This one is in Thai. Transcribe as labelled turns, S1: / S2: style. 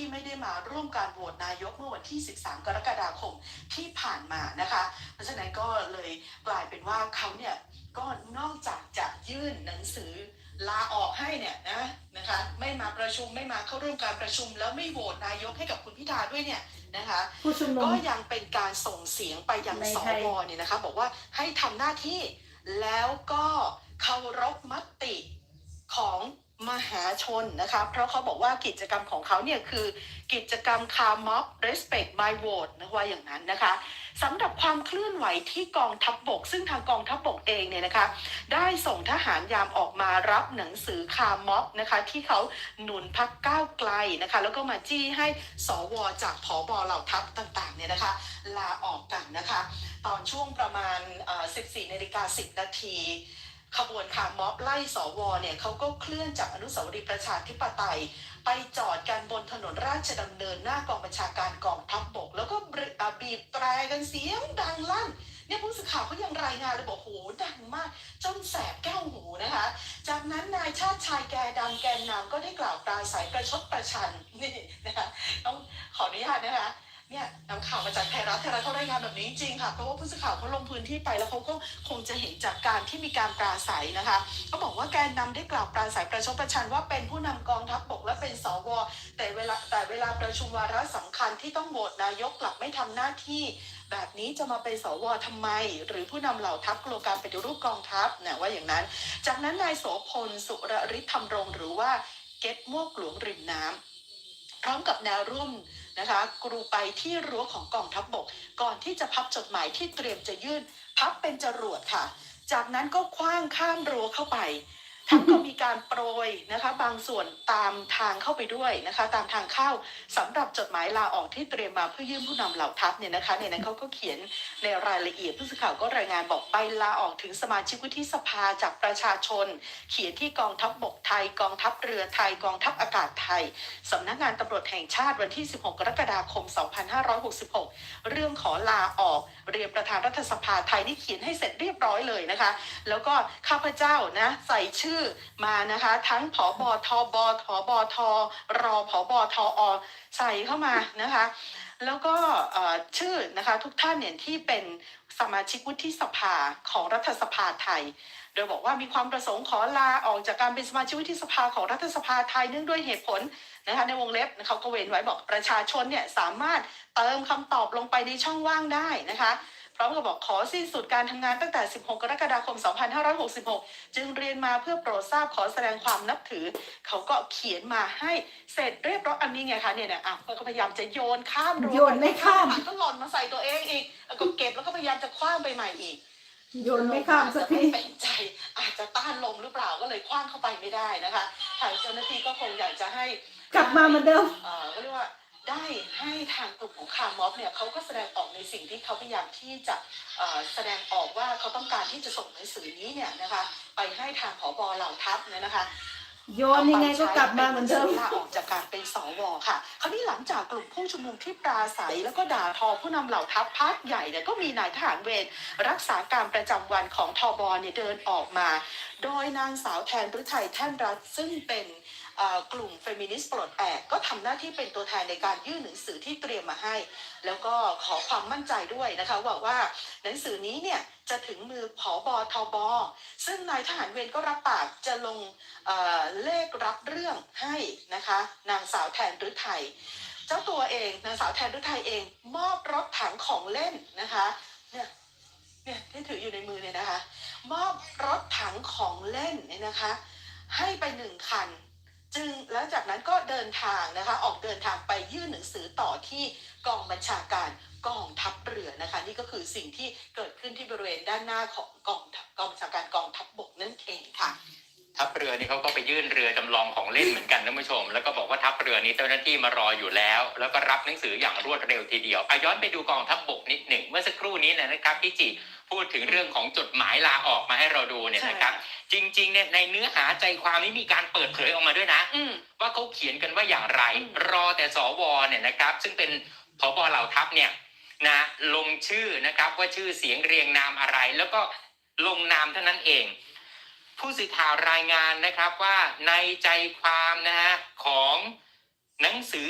S1: ที่ไม่ได้มาร่วมการโหวตนายกเมื่อวันที่ 13 กรกฎาคมที่ผ่านมานะคะ เพราะฉะนั้นก็เลยกลายเป็นว่าเขาเนี่ยก็นอกจากจะยื่นหนังสือลาออกให้เนี่ยนะนะคะไม่มาประชุมไม่มาเข้าร่วมการประชุม แล้วไม่โหวตนายกให้กับคุณพิธาด้วยเนี่ยนะคะ
S2: ผู้ชุมนุ
S1: ก็
S2: ม
S1: ยังเป็นการส่งเสียงไปยัง
S2: ใน
S1: ส
S2: ไทย
S1: วเนี่ยนะคะ บอกว่าให้ทำหน้าที่แล้วก็เคารพมติของ มหาชนนะคะ เพราะเขาบอกว่ากิจกรรมของเขาเนี่ยคือกิจกรรม Car Mob Respect My Vote นะว่าอย่างนั้นนะคะสำหรับความเคลื่อนไหวที่กองทัพบบก ซึ่งทางกองทัพบบกเองเนี่ยนะคะ ได้ส่งทหารยามออกมารับหนังสือคาร์ม็อบนะคะ ที่เขาหนุนพักก้าวไกลนะคะ แล้วก็มาจี้ให้สวจากผอบอเหล่าทัพต่างๆเนี่ยนะคะ ลาออกกันนะคะ ตอนช่วงประมาณ 14นาฬิกา10นาที ขบวนคาร์ม็อบไล่สวเนี่ยเขาก็เคลื่อนจากอนุสาวรีย์ประชาธิปไตย ไปจอดกันบนถนนราชดำเนินหน้ากองบัญชาการกองทัพบบก แล้วก็บีบแตรกันเสียงดังลั่นเนี่ยผู้สื่อข่าวเขายังรายงานเลยบอกโหดังมากจนแสบแก้วหูนะคะ จากนั้นนายชาติชายแกดำแกนนำก็ได้กล่าวปราศัยประชดประชันนี่นะคะต้องขออนุญาตนะคะ เนี่ยนำข่าวมาจากไทยรัฐไทยรัฐเขารายงานแบบนี้จริงค่ะเพราะว่าผู้สื่อข่าวเขาลงพื้นที่ไปแล้วเขาก็คงจะเห็นจากการที่มีการปราศัยนะคะเขาบอกว่าแกนนำได้กล่าวปราศัยประชดประชันว่าเป็นผู้นำกองทัพบกและเป็นสวแต่เวลาแต่เวลาประชุมวาระสำคัญที่ต้องโหวตนายกกลับไม่ทำหน้าที่ แบบนี้จะมาเป็นสวทำไม หรือผู้นำเหล่าทัพกลัวการปฏิรูปกองทัพนะว่าอย่างนั้น จากนั้นนายโสพลสุรฤทธรรมรงหรือว่าเก็ตมวกหลวงริมน้ำพร้อมกับแนวร่วม นะคะกรูไปที่รั้วของกองทัพบบก ก่อนที่จะพับจดหมายที่เตรียมจะยื่น พับเป็นจรวดค่ะ จากนั้นก็คว้างข้ามรั้วเข้าไป ทั้งก็มีการโปรยนะคะบางส่วนตามทางเข้าไปด้วยนะคะ ตามทางเข้าสำหรับจดหมายลาออกที่เตรียมมาเพื่อยื่นผู้นำเหล่าทัพเนี่ยนะคะในนั้นเขาก็เขียนในรายละเอียดผู้สื่อข่าวก็รายงานบอกใบลาออกถึงสมาชิกวุฒิสภาจากประชาชน เขียนที่กองทัพบบกไทย กองทัพเรือไทย กองทัพอากาศไทยสำนักงานตำรวจแห่งชาติวันที่ 16 กรกฎาคม 2566 เรื่องขอลาออกเรียนประธานรัฐสภาไทยนี่เขียนให้เสร็จเรียบร้อยเลยนะคะ แล้วก็ข้าพเจ้านะใส่ชื่อมานะคะ ทั้งผอบอทบผอบอทรอผอบอทอใส่เข้ามานะคะ แล้วก็ชื่อนะคะทุกท่านเนี่ยที่เป็นสมาชิกวุฒิสภาของรัฐสภาไทย โดยบอกว่ามีความประสงค์ขอลาออกจากการเป็นสมาชิกวุฒิสภาของรัฐสภาไทยเนื่องด้วยเหตุผลนะคะในวงเล็บเขาก็เว้นไว้บอกประชาชนเนี่ยสามารถเติมคำตอบลงไปในช่องว่างได้นะคะ ร้อมกับบอกขอสิ้นสุดการทำงานตั้งแต่ 16 กรกฎาคม 2566 จึงเรียนมาเพื่อโปรดทราบขอแสดงความนับถือ เขาก็เขียนมาให้เสร็จเรียบร้อยอันนี้ไงคะเนี่ยเนี่ยอะก็พยายามจะโยนข้ามรั้ว
S2: โยนไม่ข้าม
S1: ปก็หล่นมาใส่ตัวเองอีกแล้วก็เก็บแล้วก็พยายามจะคว้างไปใหม่อีก
S2: โยนไม่ข้ามสักที
S1: อาจจะไม่เป็นใจอาจจะต้านลมหรือเปล่าก็เลยคว้างเข้าไปไม่ได้นะคะทางเจ้าหน้าที่ก็คงอยากจะให้
S2: กลับมาเหมือนเดิม
S1: เอ่อก็เรียกว่า ได้ให้ทางกลุ่มของคาร์ม็อบเนี่ยเขาก็แสดงออกในสิ่งที่เขาพยายามที่จะเอ่อแสดงออกว่าเขาต้องการที่จะส่งหนังสือนี้เนี่ยนะคะไปให้ทางผอบเหล่าทัพเนี่ยนะคะ
S2: โยนยังไงก็กลับมาเหมือนเดิม
S1: ลาออกจากการเป็นสวค่ะ คราวนี้หลังจากกลุ่มผู้ชุมนุมที่ปราศัยแล้วก็ด่าทอผู้นำเหล่าทัพพักใหญ่เนี่ยก็มีนายทหารเวรรักษาการประจำวันของทบเนี่ยเดินออกมา โดยนางสาวแทนฤทัยแท่นรัฐซึ่งเป็นเอ่อ กลุ่มเฟมินิสต์ปลดแอกก็ทำหน้าที่เป็นตัวแทนในการยื่นหนังสือที่เตรียมมาให้ แล้วก็ขอความมั่นใจด้วยนะคะว่าว่าหนังสือนี้เนี่ยจะถึงมือผอบอทบซึ่งนายทหารเวรก็รับปากจะลงเเลขรับเรื่องให้นะคะนางสาวแทนฤทัยเจ้าตัวเองนางสาวแทนฤทัยเองมอบรถถังของเล่นนะคะเนี่ยเนี่ยที่ถืออยู่ในมือเนี่ยนะคะ มอบรถถังของเล่นเนี่ยนะคะ ให้ไปหนึ่งคัน จึงแล้วจากนั้นก็เดินทางนะคะออกเดินทางไปยื่นหนังสือต่อที่กองบัญชาการกองทัพเรือนะคะ นี่ก็คือสิ่งที่เกิดขึ้นที่บริเวณด้านหน้าของกองทัพกองบัญชาการกองทัพบกนั่นเองค่ะ
S3: ทัพเรือนี่เขาก็ไปยื่นเรือจำลองของเล่นเหมือนกันท่านผู้ชม แล้วก็บอกว่าทัพเรือนี้เจ้าหน้าที่มารออยู่แล้ว แล้วก็รับหนังสืออย่างรวดเร็วทีเดียวอะย้อนไปดูกองทัพบกนิดหนึ่งเมื่อสักครู่นี้นะครับพี่จิพูดถึงเรื่องของจดหมายลาออกมาให้เราดูเนี่ยนะครับ จริงๆเนี่ยในเนื้อหาใจความนี้มีการเปิดเผยออกมาด้วยนะ ว่าเขาเขียนกันว่าอย่างไร
S1: อืม
S3: รอแต่สวเนี่ยนะครับ ซึ่งเป็นพบเหล่าทัพเนี่ยนะลงชื่อนะครับว่าชื่อเสียงเรียงนามอะไร แล้วก็ลงนามเท่านั้นเอง ผู้สื่อข่าวรายงานนะครับว่าในใจความนะฮะของหนังสือ